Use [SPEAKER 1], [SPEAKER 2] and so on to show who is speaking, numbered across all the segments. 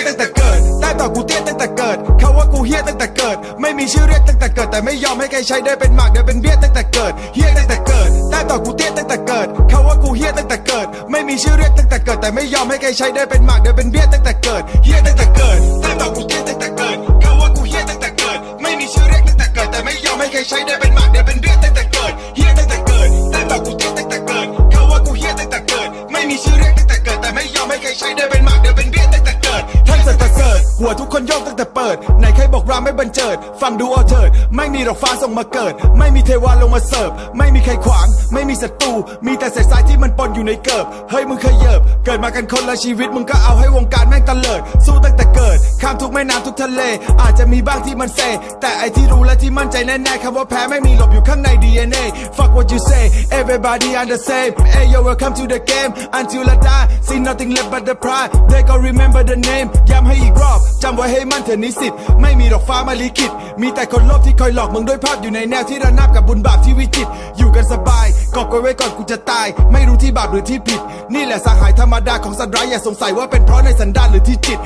[SPEAKER 1] ยตั้งแต่เกิดใต้ต่อกูเตี้ยตั้งแต่เกิดเขาว่ากูเฮี้ยตั้งแต่เกิด ไม่มีชื่อเรียกตั้งแต่เกิด แต่ไม่ยอมให้ใครใช้ได้เป็นหมากเดินเป็นเบี้ยตั้งแต่เกิดเฮี้ยตั้งแต่เกิดใต้ต่อกูเตี้ยตั้งแต่เกิดเขาว่ากูเฮี้ยตั้งแต่เกิด ไม่มีชื่อเรียกตั้งแต่เกิด แต่ไม่ยอมให้ใครใช้ได้เป็นหมากเดินเป็นเบี้ยตั้งแต่เกิดเฮี้ยตั้งแต่เกิดใต้ต่อกูเตี้ยตั้งแต่เกิดเขาว่ากูเฮี้ยตั้งแต่เกิด ไม่มีชื่อเรียกตั้งแต่เกิด แต่ไม่ยอมให้ใครใช้ได้เป็นหมากเดินเป็นเบี้ยตั้งแต่เกิดเฮี้ยตั้งแต่เกิดใต้ต่อกูเตี้ยตั้งแต่เกิดเขาว่ากูเฮี้ยตั้งแต่เกิด ไม่มีชื่อเรียกตั้งแต่เกิดแต่ไม่ยอมให้ใครใช้ได้เป็นหมาก หัวทุกคนโยกตั้งแต่เปิดไหนใครบอกรามไม่บันเจิด ฟังดูเอาเถิด ไม่มีดอกฟ้าส่งมาเกิด ไม่มีเทวาลงมาเสิร์ฟ ไม่มีใครขวาง ไม่มีศัตรู มีแต่เศษทรายที่มันปนอยู่ในเกิบ เฮ้ยมึงเคยเยิบ เกิดมากันคนละชีวิตมึงก็เอาให้วงการแม่งตะเลิด สู้ตั้งแต่ ข้ามทุกแม่น้ำทุกทะเล อาจจะมีบ้างที่มันเซ แต่ไอที่รู้และที่มั่นใจแน่ๆคำว่าแพ้ไม่มีหลบอยู่ข้างใน DNA Fuck what you say everybody on the same Hey yo welcome to the game until I die see nothing left but the pride they gon' remember the name ย้ำให้อีกรอบจำไว้ให้มั่นเถอะนิสิตไม่มีดอกฟ้ามาลิขิตมีแต่คนลภที่คอยหลอกมึงด้วยภาพอยู่ในแนวที่ระนาบกับบุญบาปที่วิจิตอยู่กันสบายกอบกันไว้ก่อนกูจะตาย ไม่รู้ที่บาปหรือที่ผิด นี่แหละสหายธรรมดาของสัตว์ร้ายอย่าสงสัยว่าเป็นเพราะในสันดานหรือที่จิต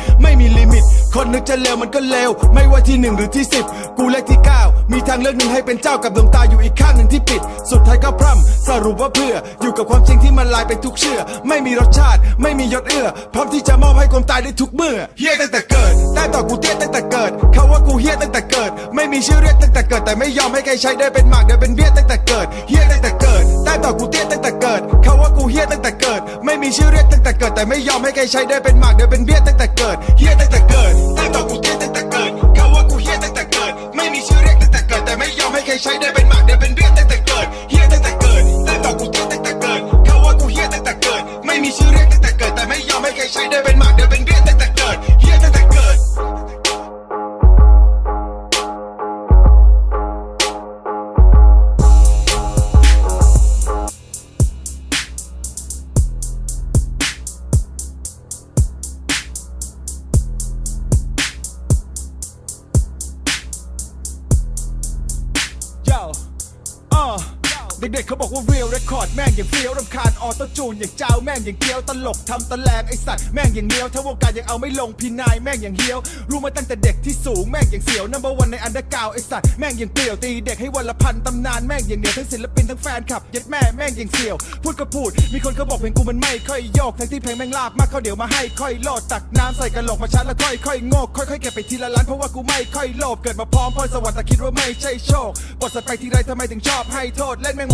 [SPEAKER 1] คนนึกจะเลวมันก็เลวไม่ว่าที่หนึ่งหรือที่สิบกูเลขที่เก้ามีทางเลือกหนึ่งให้เป็นเจ้ากับดวงตาอยู่อีกข้างหนึ่งที่ปิด สุดท้ายก็พร่ำสรุปว่าเพื่อ อยู่กับความจริงที่มันลายไปทุกเชื่อ ไม่มีรสชาติ ไม่มียศเอื้อ พร้อมที่จะมอบให้ความตายได้ทุกเมื่อเฮี้ยตั้งแต่เกิดใต้ต่อกูเตี้ยตั้งแต่เกิดเขาว่ากูเฮี้ยตั้งแต่เกิด ไม่มีชื่อเรียกตั้งแต่เกิด แต่ไม่ยอมให้ใครใช้ได้เป็นหมากเดินเป็นเบี้ยตั้งแต่เกิดเฮี้ยตั้งแต่เกิดใต้ต่อกูเตี้ยตั้งแต่เกิดเขาว่ากูเฮี้ยตั้งแต่เกิด ม่มีชื่อเรียกตั้งแต่เกิดแต่ไม่ยอมให้ใครใช้ได้เป็นหมากเดินเป็นเบี้ยตั้งแต่เกิดเฮี้ยตั้งแต่เกิดใต้ต่อกูเตี้ยตั้งแต่เกิดเขาว่ากูเฮี้ยตั้งแต่เกิด ไม่มีชื่อเรียกตั้งแต่เกิดแต่ไม่ยอมให้ใครใช้ได้เป็นหมากเดินเป็นเบี้ยตั้งแต่เกิดเฮี้ยตั้งแต่เกิดใต้ต่อกูเตี้ยตั้งแต่เกิดเขาว่ากูเฮี้ยตั้งแต่เกิด ไม่มีชื่อเรียก เด็กๆเขาบอกว่า real record แม่งอย่างเฟี้ยวรำคาญออโตจูนอย่างเจ้าแม่งอย่างเกี้ยวตลกทำตะแลงไอสัตว์แม่งอย่างเลี้ยวถ้าวงการยังเอาไม่ลงพี่นายแม่งอย่างเฮี้ยว รู้มาตั้งแต่เด็กที่สูงแม่งอย่างเสียว number one ในอันเดอร์กาวไอสัตว์แม่งอย่างเปลี่ยวตีเด็กให้วันละพันตำนานแม่งอย่างเหนียวทั้งศิลปินทั้งแฟนคลับย็ดแม่แม่งอย่างเสียว พูดก็พูด มีคนเขาบอกเพลงกูมันไม่ค่อยโยกทั้งที่เพลงแม่งลาบมากเขาเดี๋ยวมาให้ค่อยโลดตักน้ำใส่กระโหลกมาชัดแล้วค่อยค่อยๆโงกค่อยๆเก็บไปทีละล้านเพราะว่ากูไม่ค่อยโลภเกิดมาพร้อมพรสวรรค์แต่คิดว่าไม่ใช่โชคบทสัตว์ไปทีไรทำไมถึงชอบให้โทษเล่นแม่ง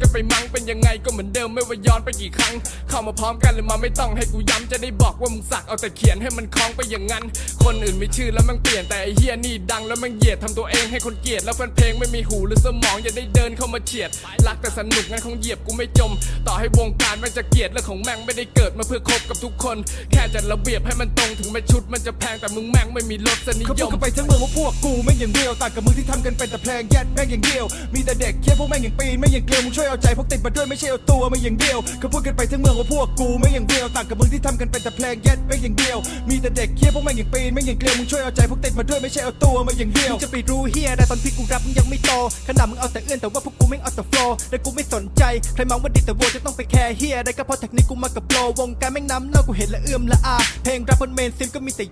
[SPEAKER 2] กันไปมั้งเป็นยังไงก็เหมือนเดิมไม่ว่าย้อนไปกี่ครั้ง เข้ามาพร้อมกันเลยมาไม่ต้องให้กูย้ำจะได้บอกว่ามึงสักเอาแต่เขียนให้มันคล้องไปอย่างนั้น คนอื่นมีชื่อแล้วมันเปลี่ยนแต่ไอเฮียนี่ดังแล้วมันเหยียดทำตัวเองให้คนเกลียดแล้วแฟนเพลงไม่มีหูหรือสมองอย่าได้เดินเข้ามาเฉียดรักแต่สนุกงั้นคงเหยียบกูไม่จม ต่อให้วงการมันจะเกลียดเรื่องของแม่งไม่ได้เกิดมาเพื่อคบกับทุกคน แค่จัดระเบียบให้มันตรงถึงแม้ชุดมันจะแพงแต่มึงแม่งไม่มีรสนิ
[SPEAKER 1] เขา
[SPEAKER 2] ย
[SPEAKER 1] พูดกันไปทั้งเมืองว่าพวกกูไม่อย่างเดียวต่างกับมึงที่ทำกันเป็นแต่เพลงแยดแม่งอย่างเดียว มีแต่เด็กเคี้ยพวกแม่งอย่างปีไม่อย่างเกลียวมึงช่วยเอาใจพวกติดมาด้วยไม่ใช่เอาตัวมาอย่างเดียวเขาพูดกันไปทั้งเมืองว่าพวกกูไม่อย่างเดียวต่างกับมึงที่ทำกันเป็นแต่เพลงแยดแม่อย่างเดียว มีแต่เด็กเคี้ยพวกแม่งอย่างปีนไม่อย่างเกลียวมึงช่วยเอาใจพวกติดมาด้วยไม่ใช่เอาตัวมาอย่างเดียว
[SPEAKER 3] จะไปรู้เฮียได้ตอนที่กูรับมึงยังไม่โตขนาดมึงเอาแต่เอื้อนแต่ว่าพวกกูแม่เอาแต่โฟล์แต่กูไม่สนใจใครมองว่าดิแต่โวจะต้องไปแคร์เฮียได้ก็เพราะเทคนิคกูมากับโปรวงการแม่งน้ำเน่ากูเห็นและเอื้อมละอาเพลงรับบนเมนซิมก็มีแต่